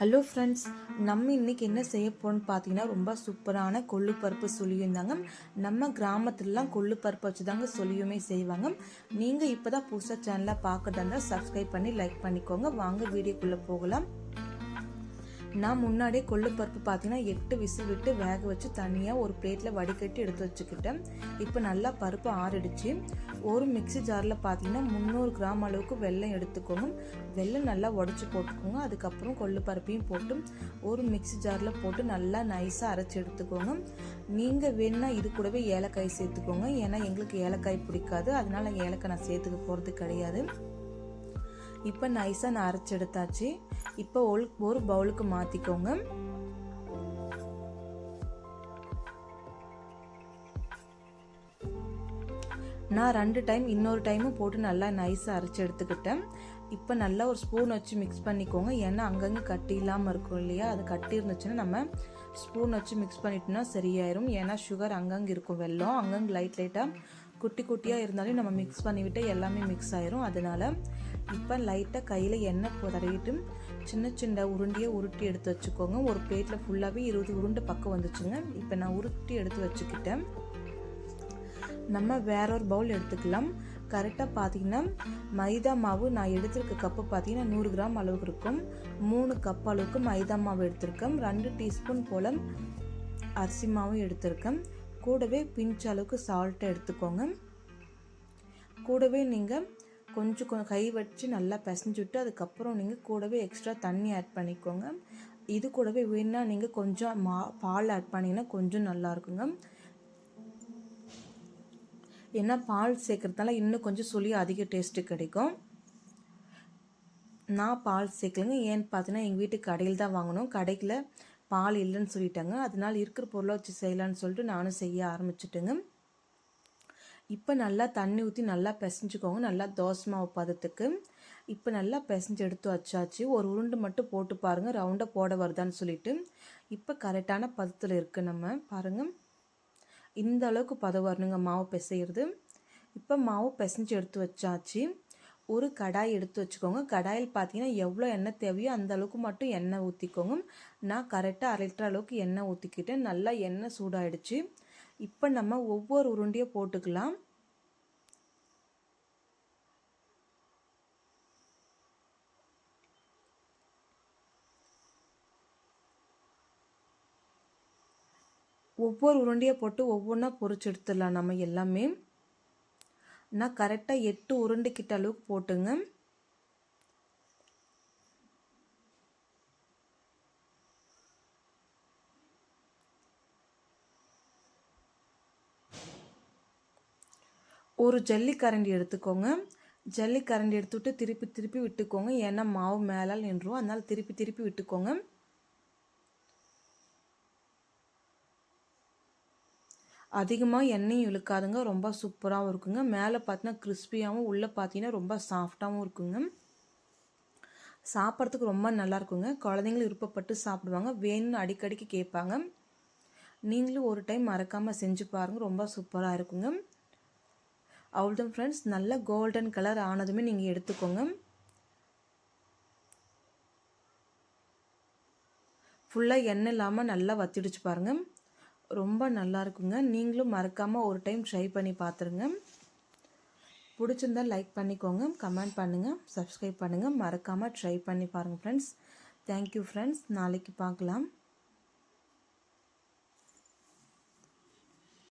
Hello friends நம்ம இன்னைக்கு என்ன செய்ய போகணும்னு பார்த்தீங்கன்னா ரொம்ப சூப்பரான கொள்ளு பருப்பு சுழியும் தாங்க நம்ம கிராமத்துலலாம் கொள்ளு பருப்பு வச்சு தாங்க சுழியுமே செய்வாங்க. நீங்கள் இப்போ தான் புதுசாக சேனலாக பார்க்குறதா இருந்தால் சப்ஸ்கிரைப் பண்ணி லைக் பண்ணிக்கோங்க. வாங்க வீடியோக்குள்ளே போகலாம். நான் முன்னாடியே கொள்ளு பருப்பு பார்த்தீங்கன்னா எட்டு விசில் விட்டு வேக வச்சு தனியாக ஒரு பிளேட்டில் வடிகட்டி எடுத்து வச்சுக்கிட்டேன். இப்போ நல்லா பருப்பு ஆறிடுச்சு. ஒரு மிக்ஸி ஜாரில் பார்த்தீங்கன்னா முந்நூறு கிராம் அளவுக்கு வெல்லம் எடுத்துக்கோங்க வெள்ளம் நல்லா உடச்சி போட்டுக்கோங்க. அதுக்கப்புறம் கொள்ளு பருப்பையும் போட்டு ஒரு மிக்ஸி ஜாரில் போட்டு நல்லா நைஸாக அரைச்சி எடுத்துக்கோங்க. நீங்கள் வேணுன்னா இது கூடவே ஏலக்காய் சேர்த்துக்கோங்க. ஏன்னா எங்களுக்கு ஏலக்காய் பிடிக்காது. அதனால் ஏலக்காய் நான் சேர்த்துக்க போகிறது கிடையாது. இப்போ நைஸாக நான் அரைச்சி எடுத்தாச்சு. இப்போ ஒரு ஒரு பவுலுக்கு மாற்றிக்கோங்க நான் ரெண்டு டைம் இன்னொரு டைமும் போட்டு நல்லா நைஸாக அரைச்சி எடுத்துக்கிட்டேன். இப்போ நல்லா ஒரு ஸ்பூன் வச்சு மிக்ஸ் பண்ணிக்கோங்க. ஏன்னா அங்கங்கே கட்டி இல்லாமல் இருக்கும் இல்லையா? அது கட்டி இருந்துச்சுன்னா நம்ம ஸ்பூன் வச்சு மிக்ஸ் பண்ணிட்டோம்னா சரியாயிரும். ஏன்னா சுகர் அங்கங்கே இருக்கும் வெள்ளம். அங்கங்கே லைட் லைட்டாக குட்டி குட்டியாக இருந்தாலும் நம்ம மிக்ஸ் பண்ணிவிட்டு எல்லாமே மிக்ஸ் ஆயிரும். அதனால இப்போ லைட்டாக கையில் எண்ணெய் தடவிட்டு சின்ன சின்ன உருண்டியை உருட்டி எடுத்து வச்சுக்கோங்க. ஒரு பிளேட்டில் ஃபுல்லாகவே இருபது உருண்டை பக்கம் வந்துச்சுங்க. இப்போ நான் உருட்டி எடுத்து வச்சுக்கிட்டேன். நம்ம வேற ஒரு பவுல் எடுத்துக்கலாம். கரெக்டாக பார்த்தீங்கன்னா மைதா மாவு நான் எடுத்திருக்க கப்பு பார்த்தீங்கன்னா நூறு கிராம் அளவுக்கு இருக்கும். மூணு கப் அளவுக்கு மைதா மாவு எடுத்திருக்கேன். ரெண்டு டீஸ்பூன் போல் அரிசி மாவும் எடுத்திருக்கேன். கூடவே பிஞ்ச் அளவுக்கு சால்ட்டை எடுத்துக்கோங்க. கூடவே நீங்கள் கொஞ்சம் கொஞ்சம் கை வச்சு நல்லா பிசைஞ்சுட்டு அதுக்கப்புறம் நீங்கள் கூடவே எக்ஸ்ட்ரா தண்ணி ஆட் பண்ணிக்கோங்க. இது கூடவே வேணா நீங்கள் கொஞ்சம் மா பால் ஆட் பண்ணிங்கன்னா கொஞ்சம் நல்லா இருக்குங்க. ஏன்னா பால் சேர்க்குறதுனால இன்னும் கொஞ்சம் சொல்லி அதிக டேஸ்ட்டு கிடைக்கும். நான் பால் சேர்க்கலைங்க. ஏன்னு பார்த்தீங்கன்னா எங்கள் வீட்டு கடையில் தான் வாங்கணும். கடையில் பால் இல்லைன்னு சொல்லிட்டாங்க. அதனால் இருக்கிற பொருளை வச்சு செய்யலான்னு சொல்லிட்டு நானும் செய்ய ஆரம்பிச்சிட்டேங்க. இப்போ நல்லா தண்ணி ஊற்றி நல்லா பிசைஞ்சுக்கோங்க. நல்லா தோசை மாவு பதத்துக்கு. இப்போ நல்லா பிசைஞ்சு எடுத்து வச்சாச்சு. ஒரு உருண்டு மட்டும் போட்டு பாருங்கள் ரவுண்டாக போட வருதான்னு சொல்லிட்டு. இப்போ கரெக்டான பதத்தில் இருக்குது நம்ம. பாருங்கள் இந்த அளவுக்கு பதம் வரணுங்க. மாவு பிசையிறது. இப்போ மாவு பிசைஞ்சு எடுத்து வச்சாச்சு. ஒரு கடாய் எடுத்து வச்சுக்கோங்க. கடாயில் பார்த்தீங்கன்னா எவ்வளோ எண்ணெய் தேவையோ அந்த அளவுக்கு மட்டும் எண்ணெய் ஊற்றிக்கோங்க நான் கரெக்டாக அரை லிட்டர் அளவுக்கு எண்ணெய் ஊற்றிக்கிட்டேன் நல்லா எண்ணெய் சூடாயிடுச்சு. இப்போ நம்ம ஒவ்வொரு உருண்டையை போட்டுக்கலாம். ஒவ்வொரு உருண்டையை போட்டு ஒவ்வொன்றா பொறிச்சு எடுத்துடலாம் நம்ம எல்லாமே. நான் கரெக்டாக எட்டு உருண்டுக்கிட்ட அளவுக்கு போட்டுங்க. ஒரு ஜல்லி கரண்டி எடுத்துக்கோங்க. ஜல்லி கரண்டி எடுத்துவிட்டு திருப்பி திருப்பி விட்டுக்கோங்க. ஏன்னா மாவு மேலால் நின்றும். அதனால் திருப்பி திருப்பி விட்டுக்கோங்க. அதிகமாக எண்ணெயும் இழுக்காதுங்க. ரொம்ப சூப்பராகவும் இருக்குங்க. மேலே பார்த்தீங்கன்னா கிறிஸ்பியாகவும் உள்ளே பார்த்தீங்கன்னா ரொம்ப சாஃப்டாகவும் இருக்குங்க. சாப்பிட்றதுக்கு ரொம்ப நல்லா இருக்குங்க. குழந்தைங்களும் விருப்பப்பட்டு சாப்பிடுவாங்க. வேணும்னு அடிக்கடிக்கு கேட்பாங்க. நீங்களும் ஒரு டைம் மறக்காமல் செஞ்சு பாருங்கள் ரொம்ப சூப்பராக இருக்குங்க. அவ்வளோதான் ஃப்ரெண்ட்ஸ் நல்ல கோல்டன் கலர் ஆனதுமே நீங்கள் எடுத்துக்கோங்க. ஃபுல்லாக எண்ணெய் இல்லாமல் நல்லா வத்திடுச்சு பாருங்கள் ரொம்ப நல்லா இருக்குங்க. நீங்களும் மறக்காமல் ஒரு டைம் ட்ரை பண்ணி பார்த்துருங்க பிடிச்சிருந்தா லைக் பண்ணிக்கோங்க. கமெண்ட் பண்ணுங்கள் சப்ஸ்கிரைப் பண்ணுங்கள் மறக்காமல் ட்ரை பண்ணி பாருங்கள் ஃப்ரெண்ட்ஸ் தேங்க்யூ ஃப்ரெண்ட்ஸ் நாளைக்கு பார்க்கலாம்